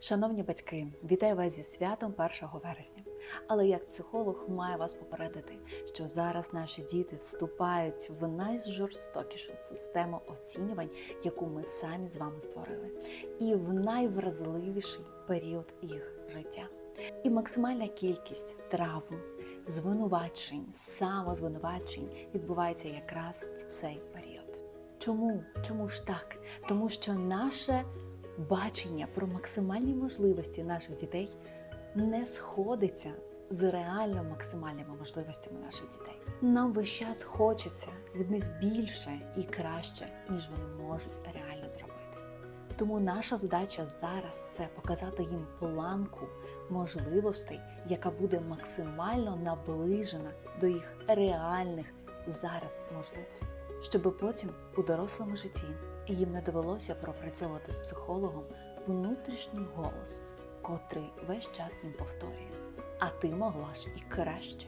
Шановні батьки, вітаю вас зі святом 1 вересня. Але як психолог маю вас попередити, що зараз наші діти вступають в найжорстокішу систему оцінювань, яку ми самі з вами створили, і в найвразливіший період їх життя. І максимальна кількість травм, звинувачень, самозвинувачень відбувається якраз в цей період. Чому? Чому ж так? Тому що наше бачення про максимальні можливості наших дітей не сходиться з реально максимальними можливостями наших дітей. Нам весь час хочеться від них більше і краще, ніж вони можуть реально зробити. Тому наша задача зараз це показати їм планку можливостей, яка буде максимально наближена до їх реальних зараз можливостей, щоб потім у дорослому житті їм не довелося пропрацьовувати з психологом внутрішній голос, котрий весь час їм повторює. А ти могла ж і краще.